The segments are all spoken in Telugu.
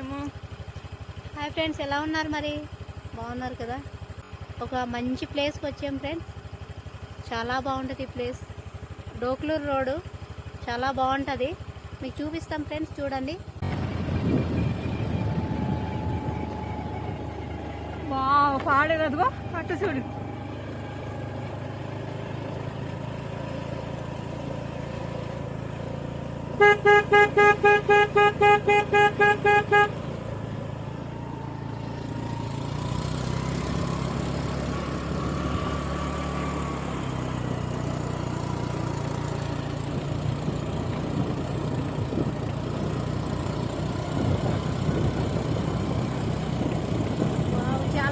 ఏమో. హాయ్ ఫ్రెండ్స్ ఎలా ఉన్నారు మరి? బాగున్నారు కదా? ఒక మంచి ప్లేస్కి వచ్చాం ఫ్రెండ్స్. చాలా బాగుంటుంది ఈ ప్లేస్. డోక్లూరు రోడ్ చాలా బాగుంటుంది. మీకు చూపిస్తాం ఫ్రెండ్స్ చూడండి. వా పాడేదదిగో అట్టు చూడు.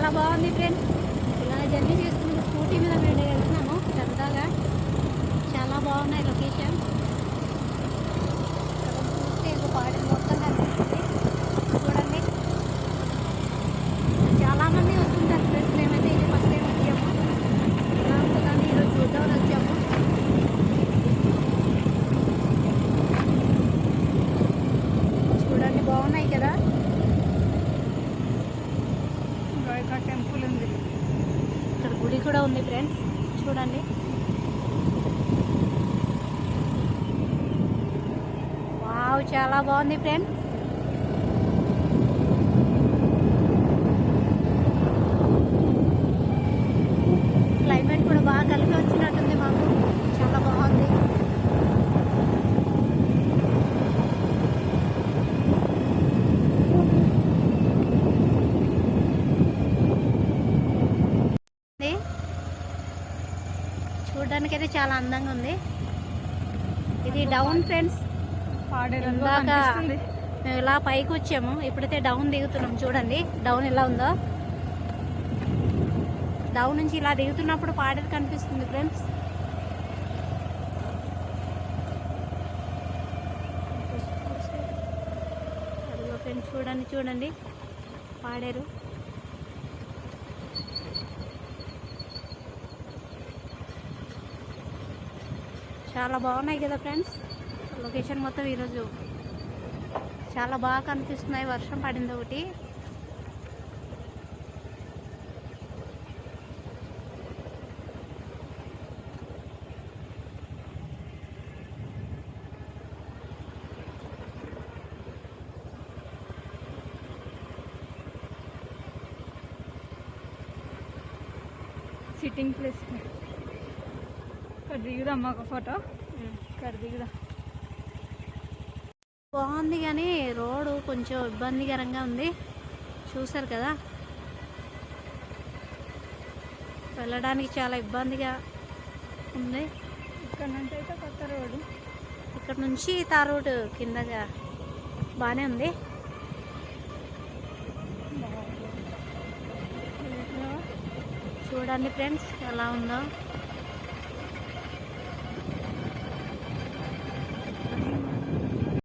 చాలా బాగుంది ఫ్రెండ్స్ ఇలా జర్నీ చేస్తుంది స్కూటీ మీద మేము వెళ్తున్నాము సరదాగా చాలా బాగున్నాయి లొకేషన్ ఇక్కడ చూస్తే ఒక పాడి మొత్తం కనిపిస్తుంది చూడండి చాలా మంది వస్తుంటారు ఫ్రెండ్స్ మేమైతే ఇది ఫస్ట్ టైం వచ్చాము ఎలా ఉంటుందని ఈరోజు చూద్దామని వచ్చాము చూడండి బాగున్నాయి కదా ఒక టెంపుల్ ఉంది. ఇక్కడ గుడి కూడా ఉంది ఫ్రెండ్స్. చూడండి. వావ్ చాలా బాగుంది ఫ్రెండ్స్ క్లైమేట్ కూడా బాగా కలిపి వచ్చినట్టుంది మాకు చాలా బాగుంది ఉంది. చూడ్డానికైతే చాలా అందంగా ఉంది. ఇది డౌన్ ఫ్రెండ్స్ మేము ఇలా పైకి వచ్చాము. ఇప్పుడైతే డౌన్ దిగుతున్నాం. చూడండి డౌన్ ఎలా ఉందో. డౌన్ నుంచి ఇలా దిగుతున్నప్పుడు పాడేది కనిపిస్తుంది ఫ్రెండ్స్ ఫ్రెండ్స్ చూడండి చూడండి. పాడారు. చాలా బాగున్నాయి కదా ఫ్రెండ్స్? లొకేషన్ మొత్తం ఈరోజు చాలా బాగా కనిపిస్తున్నాయి. వర్షం పడింది ఒకటి. సిట్టింగ్ ప్లేస్ ఇక్కడ దిగుదాం ఒక ఫోటో. ఇక్కడ దిగుదాం బాగుంది కానీ రోడ్డు కొంచెం ఇబ్బందికరంగా ఉంది. చూసారు కదా? వెళ్ళడానికి చాలా ఇబ్బందిగా ఉంది. ఇక్కడ నుంచి అయితే కొత్త రోడ్డు. ఇక్కడ నుంచి తార్ రోడ్ కిందగా బాగానే ఉంది. చూడండి ఫ్రెండ్స్ ఎలా ఉందో.